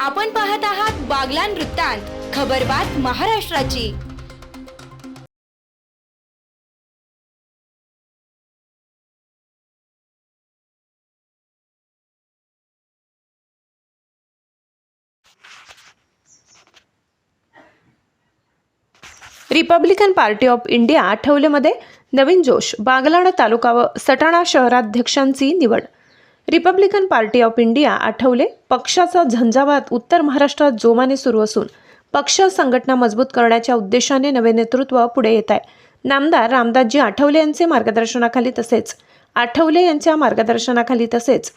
आपण पाहत आहात बागलान वृत्तांत खबरबात महाराष्ट्राची. रिपब्लिकन पार्टी ऑफ इंडिया आठवलेमध्ये नवीन जोश बागलाण तालुका व सटाणा शहराध्यक्षांची निवड. Republican party of India Athawale पक्षाचा झंझावात उत्तर महाराष्ट्रात जोमाने सुरू असून पक्ष संघटना मजबूत करण्याच्या उद्देशाने नवे नेतृत्व पुढे येत आहे. नामदार रामदासजी आठवले यांचे मार्गदर्शनाखाली तसेच आठवले यांच्या मार्गदर्शनाखाली तसेच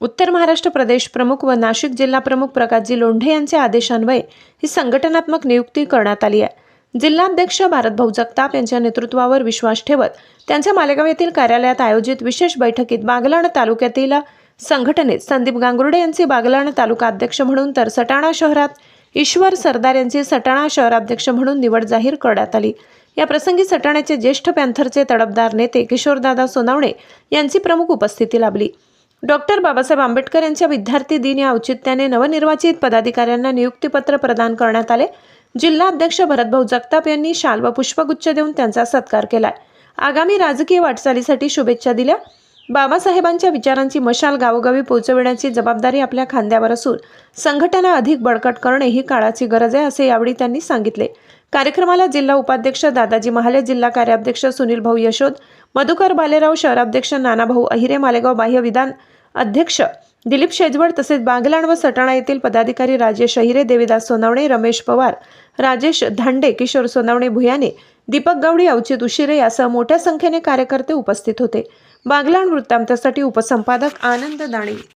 उत्तर महाराष्ट्र प्रदेश प्रमुख व नाशिक जिल्हा प्रमुख प्रकाशजी लोंढे यांच्या आदेशान्वये ही संघटनात्मक नियुक्ती करण्यात आली आहे. जिल्हाध्यक्ष भारतभाऊ जगताप यांच्या नेतृत्वावर विश्वास ठेवत त्यांच्या मालेगाव येथील कार्यालयात आयोजित विशेष बैठकीत बागलाण तालुक्यातील संघटनेत संदीप गांगुर्डे यांचे बागलाण तालुका अध्यक्ष म्हणून तर सटाणा शहरात ईश्वर सरदार यांची सटाणा शहराध्यक्ष म्हणून निवड जाहीर करण्यात आली. या प्रसंगी सटाण्याचे ज्येष्ठ पॅन्थरचे तडफदार नेते किशोरदादा सोनावणे यांची प्रमुख उपस्थिती लाभली. डॉक्टर बाबासाहेब आंबेडकर यांच्या विद्यार्थी दिन या औचित्याने नवनिर्वाचित पदाधिकाऱ्यांना नियुक्तीपत्र प्रदान करण्यात आले. जिल्हाध्यक्ष भरतभाऊ जगताप यांनी शाल व पुष्पगुच्छ देऊन त्यांचा सत्कार केलाय. आगामी राजकीय वाटचालीसाठी शुभेच्छा दिल्या. बाबासाहेबांच्या विचारांची मशाल गावोगावी पोहोचविण्याची जबाबदारी आपल्या खांद्यावर असून संघटना अधिक बळकट करणे ही काळाची गरज आहे असे यावेळी त्यांनी सांगितले. कार्यक्रमाला जिल्हा उपाध्यक्ष दादाजी महाले जिल्हा कार्याध्यक्ष सुनील भाऊ यशोद मधुकर बालेराव शहराध्यक्ष नानाभाऊ अहिरे मालेगाव बाह्य विधान अध्यक्ष दिलीप शेजवळ तसेच बागलाण व सटाणा येथील पदाधिकारी राजेश अहिरे देवीदास सोनावणे रमेश पवार राजेश धांडे किशोर सोनावणे भुयाने दीपक गावडी अवचित उशिरे यासह मोठ्या संख्येने कार्यकर्ते उपस्थित होते. बागलाण वृत्तांतासाठी उपसंपादक आनंद दाणे.